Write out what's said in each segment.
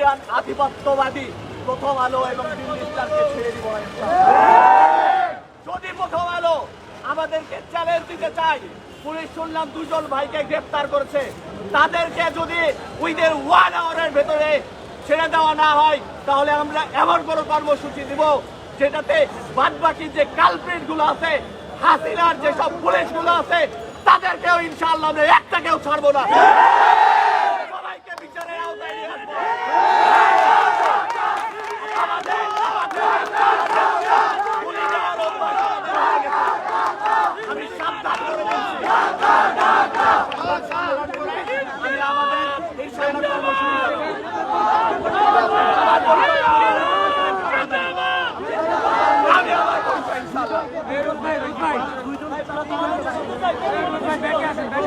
Russian আধিপত্যবাদী প্রথম আলো এবং দিল্লি ছেড়ে দিব যদি প্রথম আলো আমাদেরকে চ্যালেঞ্জ দিতে চায়, পুলিশ শুনলাম দুজন ভাইকে গ্রেফতার করেছে। তাদেরকে যদি উইদের ওয়ান আওয়ারের ভেতরে ছেড়ে দেওয়া না হয়, তাহলে আমরা এমন কোনো কর্মসূচি দিব যেটাতে বাদ বাকি যে কালপ্রিটগুলো আছে, হাসিনার যেসব পুলিশগুলো আছে, তাদেরকেও ইনশাআল্লাহ আমরা একটাকেও ছাড়বো না সবাইকে বিচারের আওতায় নিয়ে আসব আমাদের পুলিশের অভ্যাস আমাদের হয়ে গেছে। আমি সাবধান করে বলছি আমি আমাদের এই সেনা কর্মসূচি আমি আমার করব ইনশাআল্লাহ। প্রথম আলো দিল্লি স্টার, এই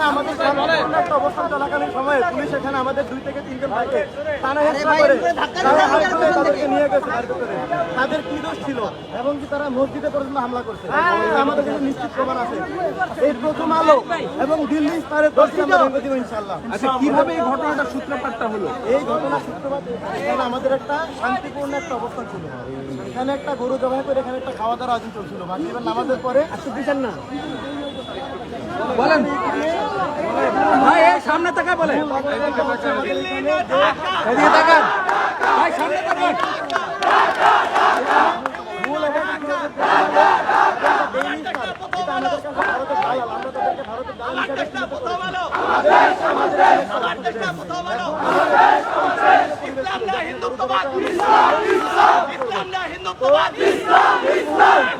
এখানে আমাদের একটা অবস্থান চলাকালীন সময়ে পুলিশ এখানে আমাদের দুই থেকে তিনজন ভাইকে করে তাদেরকে নিয়ে গেছে তার ভিতরে। তাদের কি দোষ ছিল? এবং কি তারা মসজিদে পর্যন্ত হামলা করছে? আমাদের কাছে নিশ্চিত প্রমাণ আছে। এই প্রথম আলো এবং দিল্লি স্তরের দোষ আমরা ভেঙে দিব ইনশাল্লাহ আচ্ছা কীভাবে এই ঘটনাটা সূত্রপাতটা হলো? এই ঘটনা সূত্রপাত এখানে আমাদের একটা শান্তিপূর্ণ একটা অবস্থান ছিল। এখানে একটা গরু জবাই করে এখানে একটা খাওয়া দাওয়ার আয়োজন চলছিল। মাগরিবের নামাজের পরে দিচ্ছেন না। বলেন ভাই এই সামনে তাকা বলেন এদিকে তাকান ভাই ইসলাম ইসলাম হিন্দুত্ববাদ ইসলাম না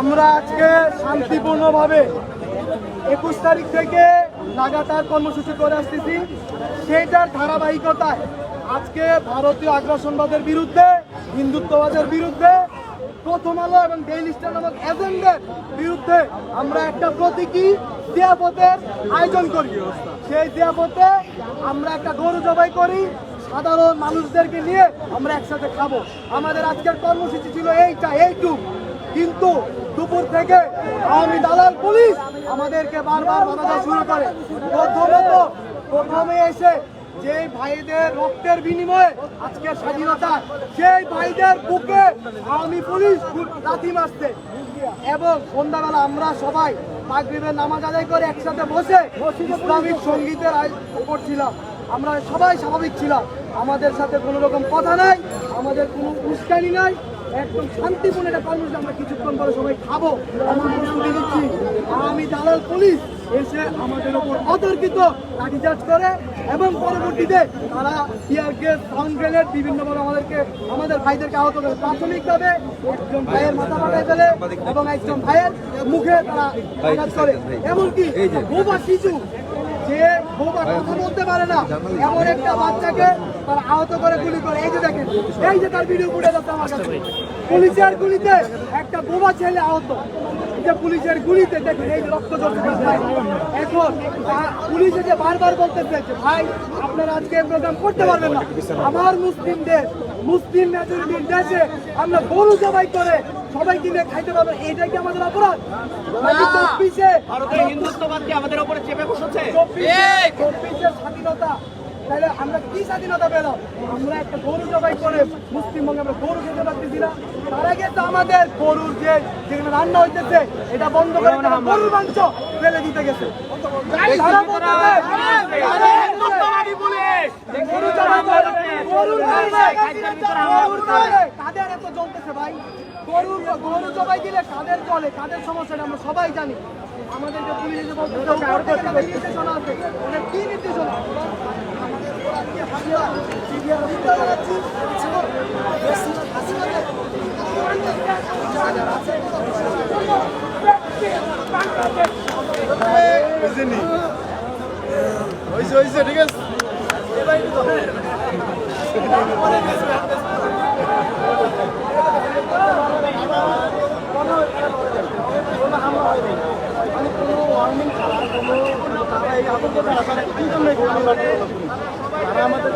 আমরা আজকে শান্তিপূর্ণভাবে একুশ তারিখ থেকে লাগাতার কর্মসূচি করে আসতেছি। সেইটার ধারাবাহিকতায় আজকে ভারতীয় আগ্রাসনবাদের বিরুদ্ধে, হিন্দুত্ববাদের বিরুদ্ধে, প্রথম আলো এবং ডেইলি স্টার এজেন্ডের বিরুদ্ধে আমরা একটা প্রতীকী জিয়াপথের আয়োজন করি। সেই জিয়াপথে আমরা একটা গরু জবাই করি, সাধারণ মানুষদেরকে নিয়ে আমরা একসাথে খাব। আমাদের আজকের কর্মসূচি ছিল এইটা, এইটুক। কিন্তু দুপুর থেকে আওয়ামী দালাল পুলিশ আমাদেরকে বারবার বাধা শুরু করে। প্রথমত, প্রথমে এসে যে ভাইদের রক্তের বিনিময়ে আজকের স্বাধীনতা, সেই ভাইদের বুকে আওয়ামী পুলিশ লাথি মারছে। এবং সন্ধ্যাবেলা আমরা সবাই মাগরিবের নামাজ আদায় করে একসাথে বসে ইসলামিক সঙ্গীতের আয়- করছিলাম আমরা সবাই স্বাভাবিক ছিলাম। আমাদের সাথে কোনো রকম কথা নাই, আমাদের কোনো উস্কানি নাই। একদম শান্তিপূর্ণ একটা কর্মসূচি আমরা কিছুক্ষণ পরে সবাই খাব। এমন প্রস্তুতি নিচ্ছি। আমি দালাল পুলিশ এসে আমাদের ওপর অতর্কিত লাঠিচার্জ করে এবং পরবর্তীতে তারা টিয়ার গ্যাস সাউন্ড গ্রেনেড বিভিন্নভাবে আমাদেরকে আমাদের ভাইদেরকে আহত করে প্রাথমিকভাবে একজন ভাইয়ের মাথা ফাটাই ফেলে এবং একজন ভাইয়ের মুখে তারা আঘাত করে। এমনকি বোবা শিশু যে বোবা কথা বলতে পারে না, এমন একটা বাচ্চাকে আহত করে, গুলি করে। এই যে দেখেন, এই যে তার ভিডিও ফুটে যাচ্ছে আমার কাছে। পুলিশের গুলিতে একটা বোবা ছেলে আহত। যে পুলিশের গুলিতে এই রক্ত এখন বারবার বলতেছে যে ভাই, আপনারা আজকে করতে না। আমার মুসলিমদের, মুসলিম মেজরিটির দেশে আমরা গরু জবাই করে সবাইকে নিয়ে খাইতে পারব এইটা কি আমাদের অপরাধ? নাকি চব্বিশে ভারতের হিন্দুত্ববাদ কি আমাদের উপরে চেপে বসেছে। চব্বিশে- স্বাধীনতা। তাহলে আমরা কি স্বাধীনতা পেলাম? আমরা একটা গরু জবাই করে মুসলিমবঙ্গে আমরা গরু খেতে পারতেছি না। তার আগে তো আমাদের গরুর যে যেখানে রান্না হইতেছে এটা বন্ধ করে গরুর মাংস ফেলে দিতে গেছে। কাদের এত জ্বলতেছে ভাই। গরু গরু জবাই দিলে কাদের চলে কাদের সমস্যাটা আমরা সবাই জানি। আমাদেরকে পুলিশ তাদের নির্দেশনা আছে মানে কি ঠিক আছে মানে কোনো ওয়ার্নিং ছাড়া কোনো তারা এই আতঙ্ক ছাড়া তারা কি জন্য এই গুলি মারতে হলো? তারা আমাদের